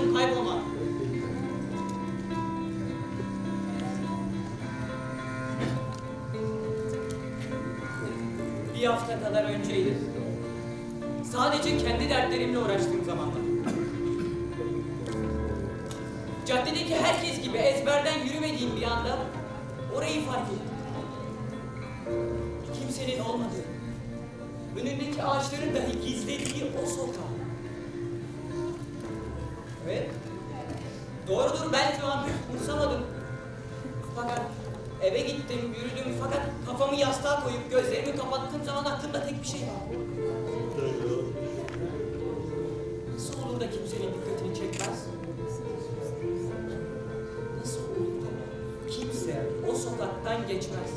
yolum kaybolmak. Bir hafta kadar önceydi. Sadece kendi dertlerimle uğraştığım zamanlar. Caddedeki herkes gibi ezberden yürümediğim bir anda orayı fark ettim. Kimsenin olmadığı, önündeki ağaçların dahi gizlediği o sokak. Evet, doğrudur belki o an umursamadım. Fakat eve gittim, yürüdüm fakat kafamı yastığa koyup gözlerimi kapattığım zaman aklımda tek bir şey var. Nasıl olur da kimsenin dikkatini çekmez? Nasıl olur da kimse o sokaktan geçmez?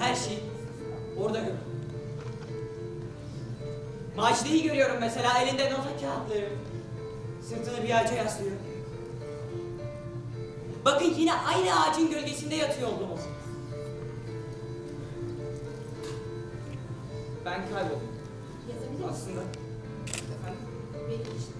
Her şey orada görüyorum. Macli'yi görüyorum mesela elinde nota kağıtları. Sırtını bir ağaca yaslıyor. Bakın yine aynı ağacın gölgesinde yatıyor oldum. Ben kayboldum. Aslında. Efendim? Benim için.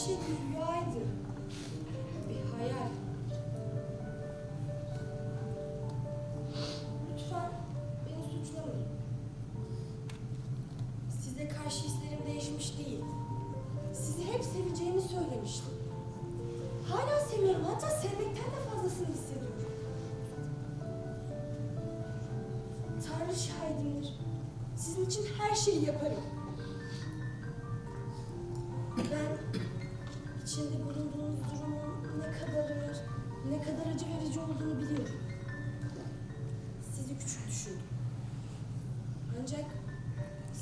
Her şey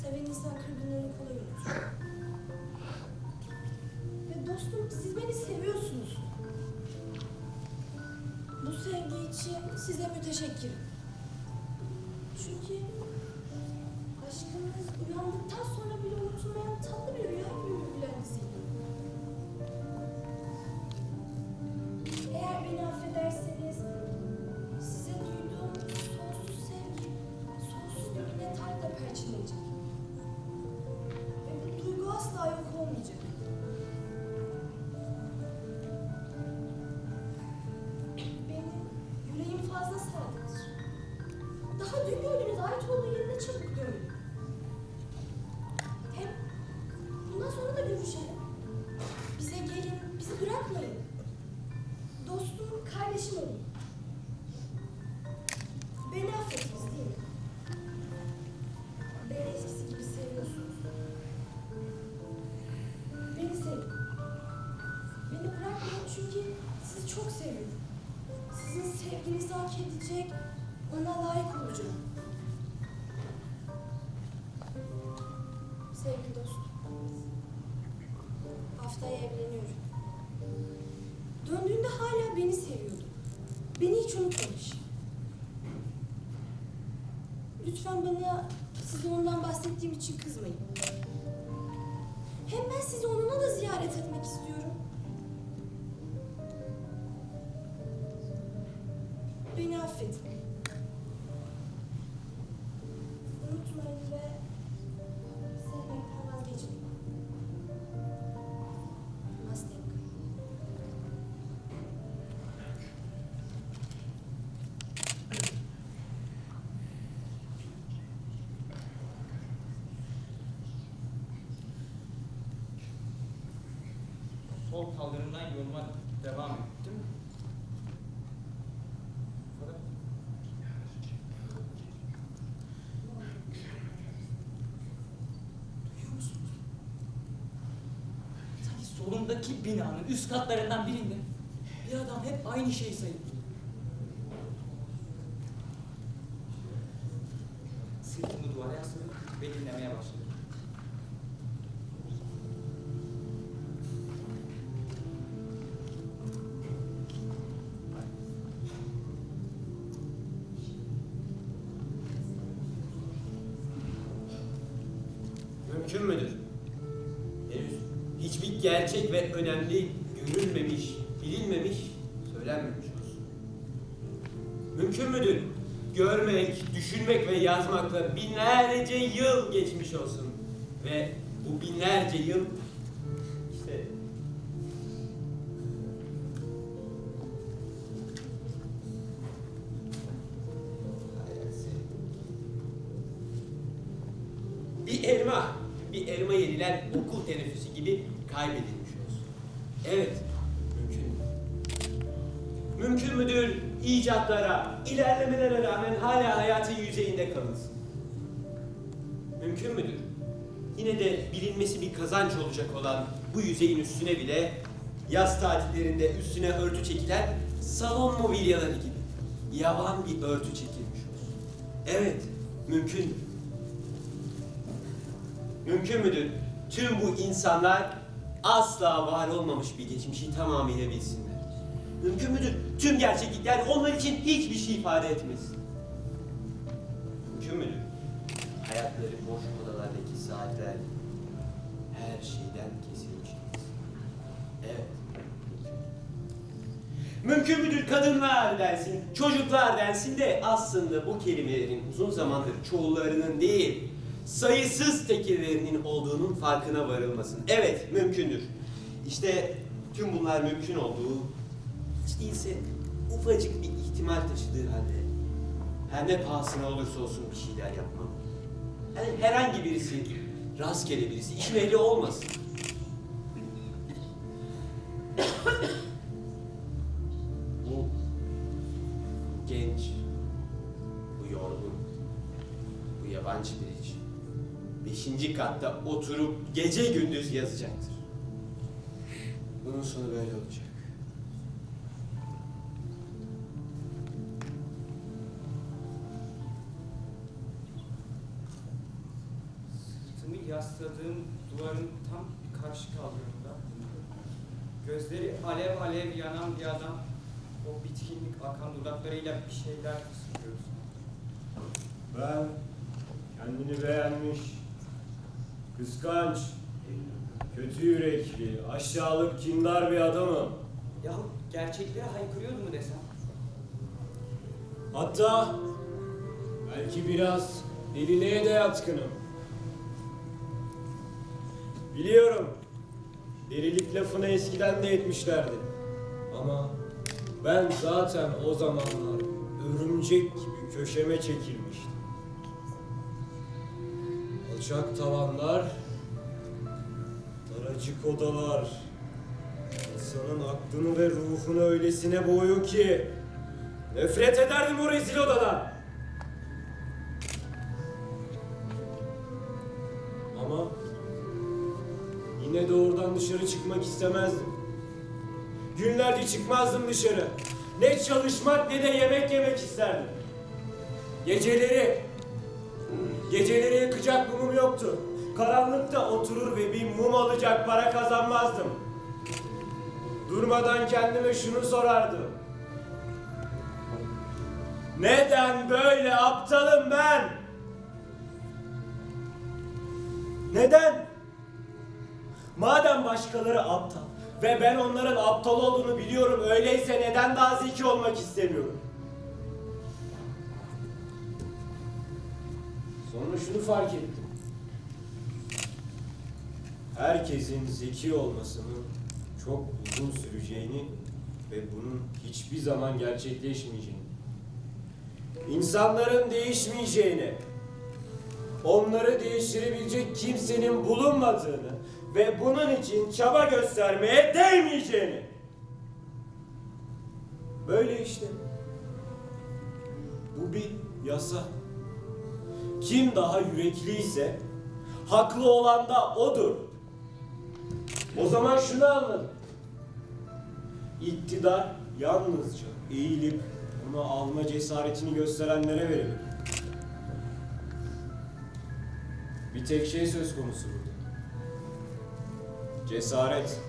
seven insan kırgınlığını kolay unutur. Ve dostum siz beni seviyorsunuz. Bu sevgi için size müteşekkirim. Çünkü aşkınız uyandıktan sonra bile unutulmayan tatlı bir rüya gibi görüşelim. Bize gelin, bizi bırakmayın. Dostum, kardeşim olun. Beni affettiniz beni affedin. Unutmayın ve sevmekten vazgeçin. Mastek. Sol kaldırımdan yoruma devam edin. Solundaki binanın üst katlarından birinde bir adam hep aynı şeyi sayıklıyor. Sırtımı duvara yasladım ve dinlemeye başladım. Gerçek ve önemli görülmemiş, bilinmemiş, söylenmemiş olsun. Mümkün müdür? Görmek, düşünmek ve yazmakla binlerce yıl geçmiş olsun. Ve bu binlerce yıl işte. Bir elma, bir elma yenilen okul teneffüsü gibi kaybedilmiş olsun. Evet, mümkün. Mümkün müdür icatlara, ilerlemelere rağmen hala hayatın yüzeyinde kalınsın? Mümkün müdür? Yine de bilinmesi bir kazanç olacak olan bu yüzeyin üstüne bile yaz tatillerinde üstüne örtü çekilen salon mobilyaları gibi yavan bir örtü çekilmiş olsun. Evet, mümkün. Mümkün müdür? Tüm bu insanlar asla var olmamış bir geçmişi tamamıyla bilsinler. Mümkün müdür? Tüm gerçeklikler onlar için hiçbir şey ifade etmez. Mümkün müdür? Hayatları boş odalardaki saatler her şeyden kesilmiş. Evet. Mümkün müdür kadınlar dersin, çocuklar dersin de aslında bu kelimelerin uzun zamandır çoğullarının değil, sayısız tekillerinin olduğunun farkına varılmasın. Evet, mümkündür. İşte tüm bunlar mümkün olduğu, hiç değilse ufacık bir ihtimal taşıdığı halde her ne pahasına olursa olsun bir şeyler yapmam. Yani herhangi birisi, rastgele birisi, işin ehli olmasın. Beşinci katta oturup gece gündüz yazacaktır. Bunun sonu böyle olacak. Sırtımı yasladığım duvarın tam karşı kaldırımda gözleri alev alev yanan bir adam o bitkinlik akan dudaklarıyla bir şeyler fısıldıyor. Ben kendini beğenmiş, kıskanç, kötü yürekli, aşağılık, kindar bir adamım. Yahu gerçekleri haykırıyordu mu desem? Hatta belki biraz deliliğe de yatkınım. Biliyorum, delilik lafını eskiden de etmişlerdi. Ama ben zaten o zamanlar örümcek gibi köşeme çekilmiştim. Alçak tavanlar, daracık odalar, insanın aklını ve ruhunu öylesine boğuyor ki nefret ederdim o rezil odadan. Ama yine de oradan dışarı çıkmak istemezdim. Günlerce çıkmazdım dışarı. Ne çalışmak ne de yemek yemek isterdim. Geceleri, geceleri yakacak mumum yoktu. Karanlıkta oturur ve bir mum alacak para kazanmazdım. Durmadan kendime şunu sorardım. Neden böyle aptalım ben? Neden? Madem başkaları aptal ve ben onların aptal olduğunu biliyorum öyleyse neden daha zeki olmak istemiyorum? Sonra şunu fark ettim. Herkesin zeki olmasının çok uzun süreceğini ve bunun hiçbir zaman gerçekleşmeyeceğini. İnsanların değişmeyeceğini, onları değiştirebilecek kimsenin bulunmadığını ve bunun için çaba göstermeye değmeyeceğini. Böyle işte. Bu bir yasa. Kim daha yürekliyse haklı olan da odur. O zaman şunu anladım. İktidar yalnızca eğilip onu alma cesaretini gösterenlere verilir. Bir tek şey söz konusu burada. Cesaret.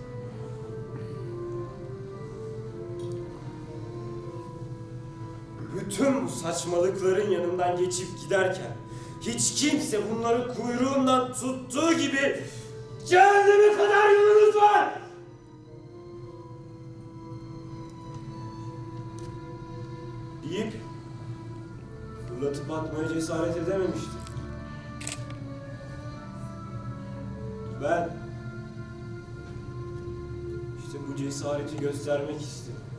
Bütün bu saçmalıkların yanından geçip giderken hiç kimse bunları kuyruğundan tuttuğu gibi cehenneme kadar yolunuz var. deyip fırlatıp atmaya cesaret edememişti. Ben işte bu cesareti göstermek istedim.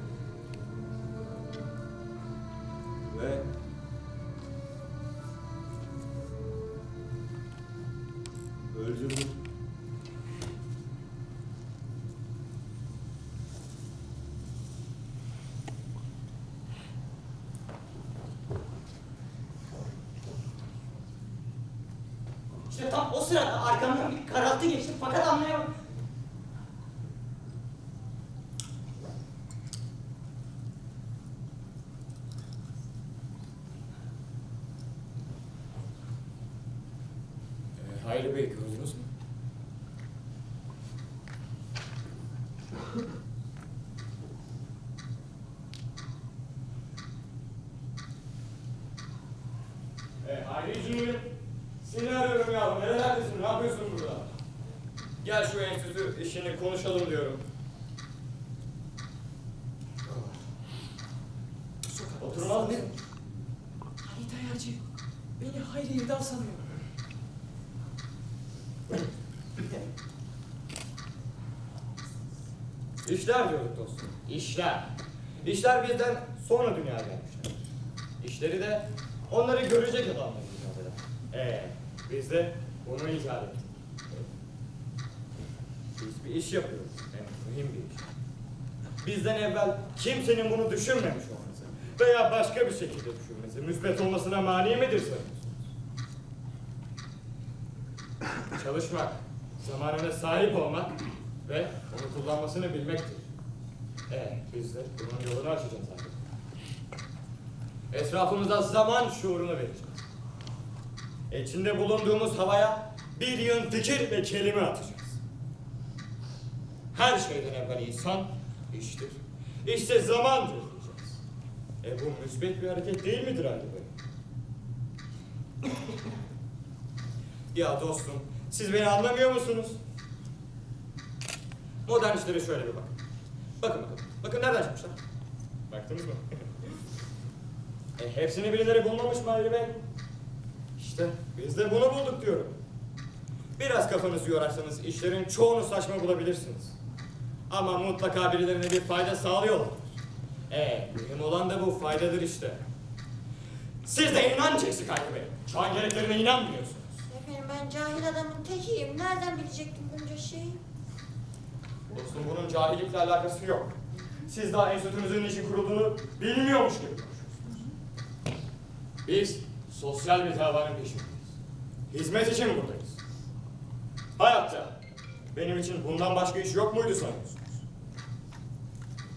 Hayri Bey gördünüz mü? İşler diyorduk dostum. İşler. İşler bizden sonra dünyaya gelmişler. İşleri de onları görecek adamlar eder. Ee, biz de bunu icat ettik. Biz bir iş yapıyoruz. Evet, mühim bir iş. Bizden evvel kimsenin bunu düşünmemiş olması veya başka bir şekilde düşünmesi müsbet olmasına mani midir sanıyorsunuz? Çalışmak, zamanına sahip olmak ve onu kullanmasını bilmektir. Evet, biz de bunun yolunu açacağız artık. Etrafımıza zaman şuurunu vereceğiz. İçinde bulunduğumuz havaya bir yığın fikir ve kelime atacağız. Her şeyden evvel insan iştir. İşte zamandır diyeceğiz. E bu müsbet bir hareket değil midir Ali Bey? ya dostum, siz beni anlamıyor musunuz? Modern işlere şöyle bir bakın. Bakın bakın. Bakın nereden çıkmışlar? Baktınız mı? e, hepsini birileri bulmamış mı Ali Bey? İşte biz de bunu bulduk diyorum. Biraz kafanızı yorarsanız işlerin çoğunu saçma bulabilirsiniz. Ama mutlaka birilerine bir fayda sağlıyorlar. E, mühim olan da bu faydadır işte. Siz de eksik Ali Bey. Çağın gereklerine inanmıyorsunuz. Efendim ben cahil adamın tekiyim. Nereden bilecektim bunca şeyi? Dostum bunun cahillikle alakası yok. Siz daha enstitünüzün için kurulduğunu bilmiyormuş gibi konuşuyorsunuz. Biz sosyal bir davanın peşindeyiz. Hizmet için buradayız. Hayatta benim için bundan başka iş yok muydu sanıyorsunuz?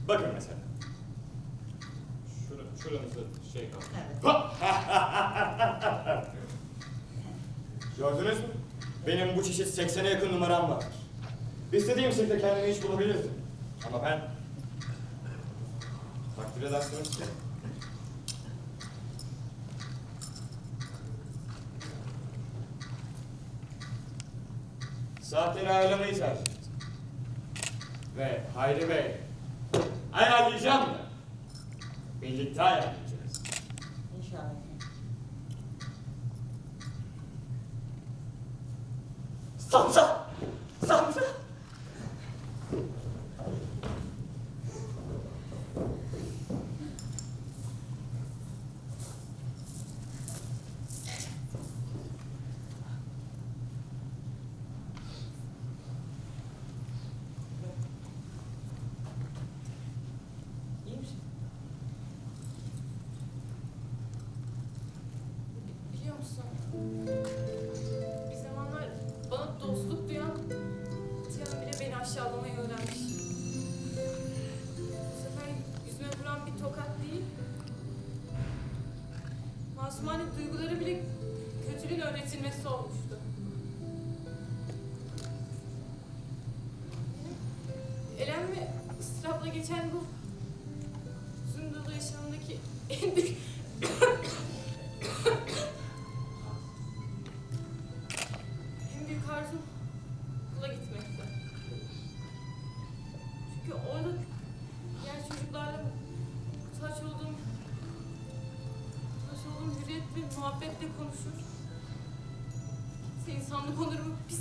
Bakın mesela. Şura, şuranızda şey kaldı. Gördünüz mü? Benim bu çeşit 80'e yakın numaram var. İstediğim sirkte kendimi hiç bulabilirdim. Ama ben... Takdir edersiniz ki... Saatleri ayarlamayı tercih ettim. Ve Hayri Bey, ayarlayacağım da. Birlikte ayarlayacağız. İnşallah. Samsa!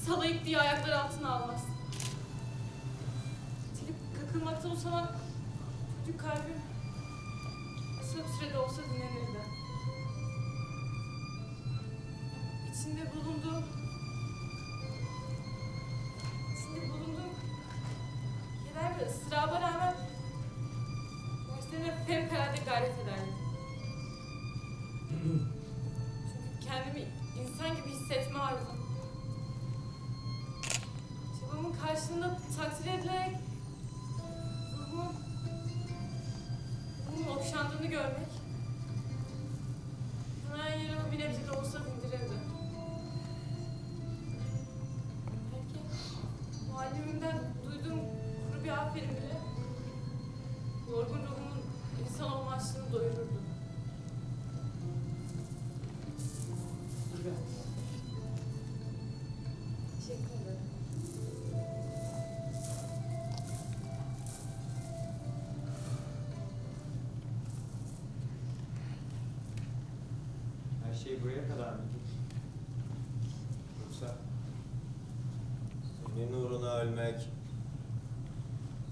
Salayıp diye ayaklar altına almaz. Tilip kakılmaktan usanan çocuk kalbim kısa bir sürede olsa dinlenirdi. İçinde bulunduğum içinde bulunduğum keder ve ıstıraba rağmen derslerine fevkalade gayret ederdim. Çünkü kendimi insan gibi hissetme arzum. Çabamın karşılığında takdir edilerek ruhumun, ruhumun okşandığını görmek kanayan yarımı bir nebze de olsa dindirirdi. Belki muallimimden duyduğum kuru bir aferin şey buraya kadar mı? Yoksa Senin uğruna ölmek,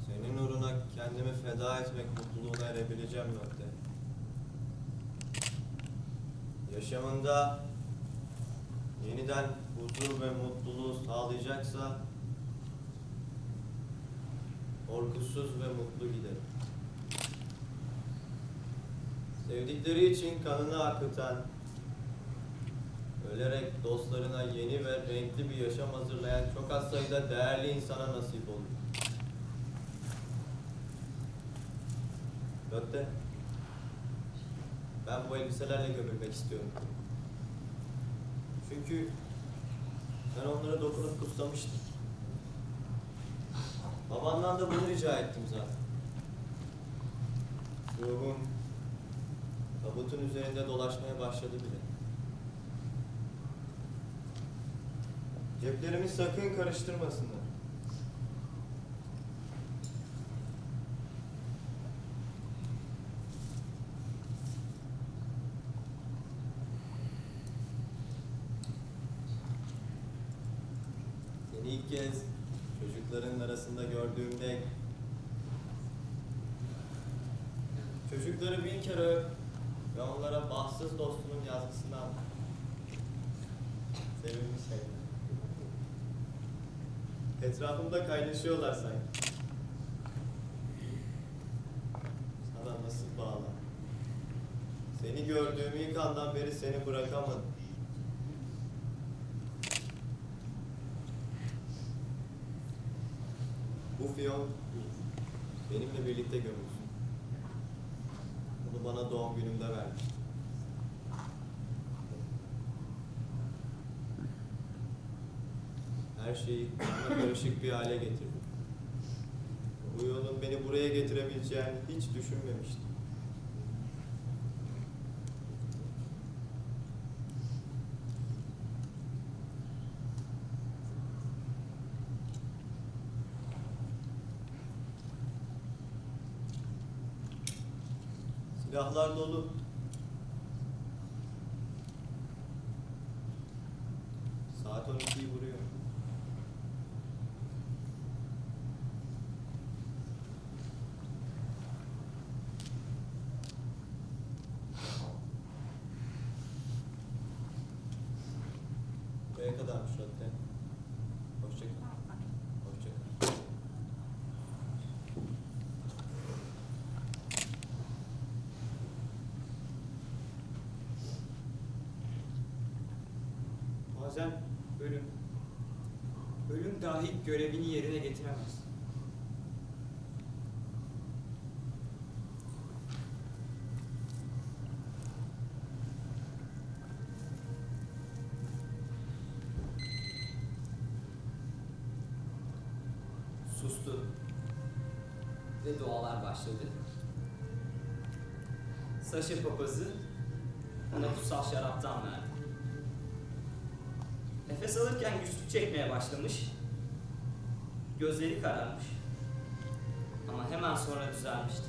senin uğruna kendimi feda etmek mutluluğuna erebileceğim nokta. Yaşamında yeniden huzur ve mutluluğu sağlayacaksa korkusuz ve mutlu giderim. Sevdikleri için kanını akıtan, ölerek dostlarına yeni ve renkli bir yaşam hazırlayan çok az sayıda değerli insana nasip olur. Götte, ben bu elbiselerle gömülmek istiyorum. Çünkü ben onlara dokunup kutsamıştım. Babandan da bunu rica ettim zaten. Ruhum tabutun üzerinde dolaşmaya başladı bile. Ceplerimi sakın karıştırmasınlar. Seni ilk kez çocukların arasında gördüğümde çocukları bin kere ve onlara bahtsız dostunun yazgısını anlat. Sevimli şeyler. Etrafımda kaynaşıyorlar sanki. Sana nasıl bağlı? Seni gördüğüm ilk andan beri seni bırakamadım. Bu fiyon benimle birlikte gömülsün. Bunu bana doğum günümde vermiş. Her şeyi karışık bir hale getirdim. Bu yolun beni buraya getirebileceğini hiç düşünmemiştim. Silahlar dolu. Saat 12'yi vuruyor. Görevini yerine getiremez. Sustu. Ve dualar başladı. Saşa papazı ona kutsal şaraptan verdi. Nefes alırken güçlük çekmeye başlamış. Gözleri kararmış. Ama hemen sonra düzelmişti.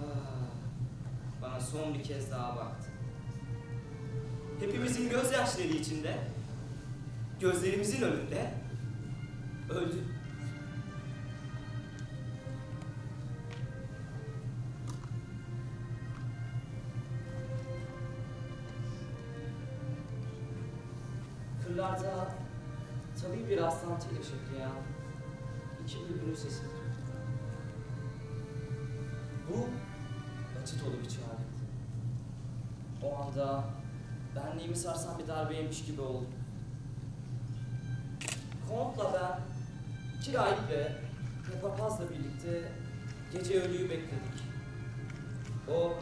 Ah, Bana son bir kez daha baktı. Hepimizin gözyaşları içinde, gözlerimizin önünde öldü. Kırlarda tabii bir rastlantıyla şekleyen iki bülbülün sesi. Bu acı dolu bir çağrıydı. O anda benliğimi sarsan bir darbeymiş gibi oldu. Kont'la ben iki rahiple ve papazla birlikte gece ölüyü bekledik. O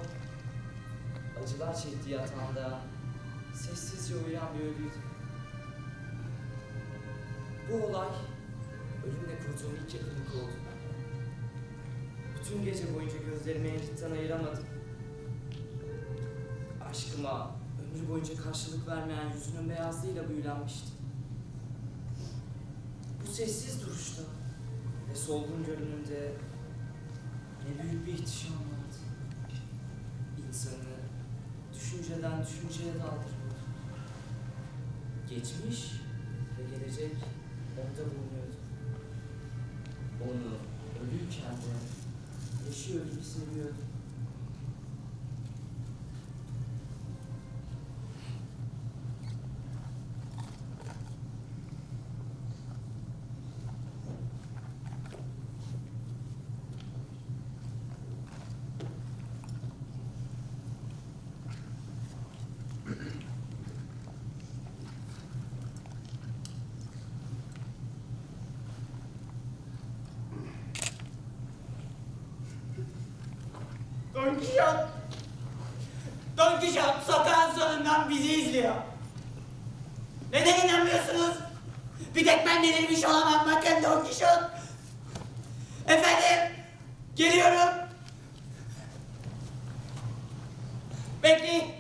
acılar çektiği yatağında sessizce uyuyan bir ölüydü. Bu olay ölümle kurduğum ilk yakınlık oldu. Bütün gece boyunca gözlerimi Enrit'ten ayıramadım. Aşkıma ömür boyunca karşılık vermeyen yüzünün beyazlığıyla büyülenmiştim. Bu sessiz duruşta ve solgun görünümde ne büyük bir ihtişam vardı. İnsanı düşünceden düşünceye daldırıyordu. Geçmiş ve gelecek onda bulunuyordu. Onu ölürken de yaşıyor gibi seviyordu. Don Kişot! Don Kişot sokağın sonundan bizi izliyor. Neden inanmıyorsunuz? Bir tek ben delirmiş olamam bakın Don Kişot. Efendim, geliyorum. Bekleyin.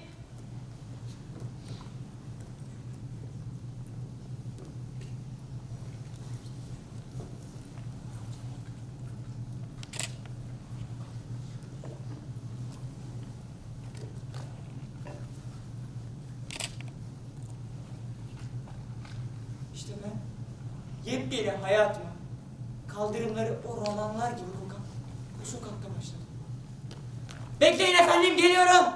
İşte ben yepyeni hayatıma kaldırımları o romanlar gibi kokan bu sokakta başladım. Bekleyin efendim geliyorum.